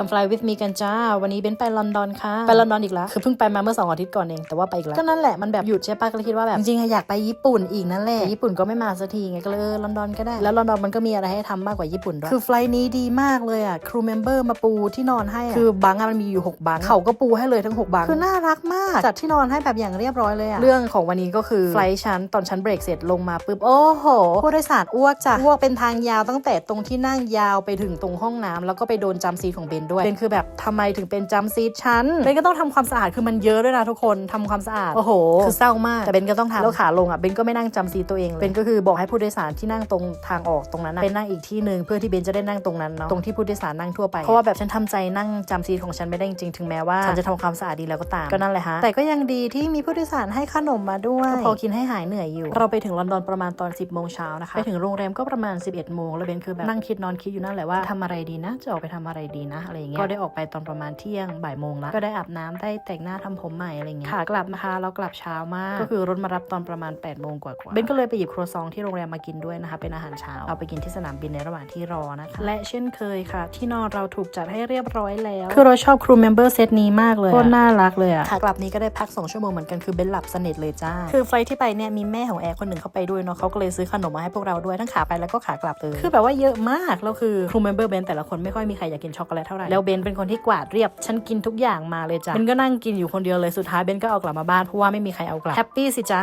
Come fly with me กันจ้า วันนี้เบนไปลอนดอนค่ะ ไปลอนดอนอีกแล้ว คือเพิ่งไปมาเมื่อสองอาทิตย์ก่อนเอง แต่ว่าไปอีกแล้ว ก็นั่นแหละ มันแบบหยุดใช่ปะก็เลยคิดว่าแบบ จริงๆอะอยากไปญี่ปุ่นอีกนั่นแหละแต่ญี่ปุ่นก็ไม่มาสักทีไง ก็เลยเออลอนดอนก็ได้ แล้วลอนดอนมันก็มีอะไรให้ทำมากกว่าญี่ปุ่นด้วย คือไฟล์นี้ดีมากเลยอะ ครูเมมเบอร์มาปูที่นอนให้อะคือบังอะมันมีอยู่หกบังเขาก็ปูให้เลยทั้งหกบัง คือน่ารักมาก จัดที่นอนให้แบบอย่างเรียบร้อยเลยอะเรื่องของวันนี้ก็คือไฟล์ชั้นตอนชั้นเบรกเสร็จลงมาปุ๊บ โอ้โห ผู้โดยสารอ้วกจ้ะอ้วกเป็นทางยาวตั้งแต่ตรงที่นั่งยาวไปถึงตรงห้องน้ำแล้วก็ไปโดนจัมป์ซีทของเบนด้วยเบนคือแบบทำไมถึงเป็นจัมป์ซีทชั้นเบนก็ต้องทำความสะอาดคือมันเยอะด้วยนะทุกคนทำความสะอาดโอ้โหคือเศร้ามากแต่เบนก็ต้องทำแล้วขาลงอะเบนก็ไม่นั่งจัมป์ซีทตัวเองเลยเบนก็คือบอกให้ผู้โดยสารที่นั่งตรงทางออกตรงนั้นนะไปนั่งอีกที่หนึ่งเพื่อที่เบนจะได้นั่งตรงนั้นเนาะตรงที่ผู้โดยสารนั่งทั่วไปเพราะว่าแบบฉันทำใจนั่งจัมป์ซีทของฉันไม่ได้จริงๆถึงแม้ว่าฉันจะทำความสะอาดดีแล้วก็ตามก็นั่นแหละฮะแต่ก็ยังดีที่มีผู้โดยสารให้ขนมมาด้วยก็พอกินให้หายเหนื่อยอยู่ เราไปถึงลอนดอนประมาณตอน 10โมงเช้านะคะไปถึงโรงแรมก็ประมาณ 11โมงแล้วเบนคือแบบนั่งคิดนอนคิดอยู่นั่นแหละว่าทำอะไรดีนะจะออกไปทำอะไรดีนะอะไรอย่างเงี้ย ก็ได้ออกไปตอนประมาณเที่ยงบ่ายโมงแล้ว ก็ได้อาบน้ำได้แต่งหน้าทำผมใหม่อะไรเงี้ยขากลับนะคะเรากลับเช้ามาก ก็คือรถมารับตอนประมาณ8ปดโมงกว่าๆเบนก็เลยไปหยิบครัวซองที่โรงแรมมากินด้วยนะคะ เป็นอาหารเช้า เอาไปกินที่สนามบินในระหว่างที่รอนะคะ และเช่นเคยค่ะ ที่นอนเราถูกจัดให้เรียบร้อยแล้ว คือเราชอบครูเมมเบอร์เซตนี้มากเลยโคตรน่ารักเลยอะขากลับนี้ก็ได้พัก2ชั่วโมงเหมือนกันคือเบนหลับสนิทเลยจ้า คือไฟล์ที่ไปเนี่ยมีแม่ของแอร์คนหนึ่งเขาไปด้วยเนาะเขาก็เลยซื้อขนมมาให้พวกเราด้วยทั้งขาไปแล้วก็ขากลับเลยคือแบบว่าเยอะมากแล้วคือครูเมมเบอร์เบนแต่ละคนไม่ค่อยมีใครอยากกินช็อกโกแลตเท่าไหร่แล้วเบนเป็นคนที่กวาดเรียบ ฉันกินทุกอย่างมาเลยจ้ะเบนก็นั่งกินอยู่คนเดียวเลยสุดท้ายเบนก็เอากลับมาบ้านเพราะว่าไม่มีใครเอากลับแฮปปี้สิจ้า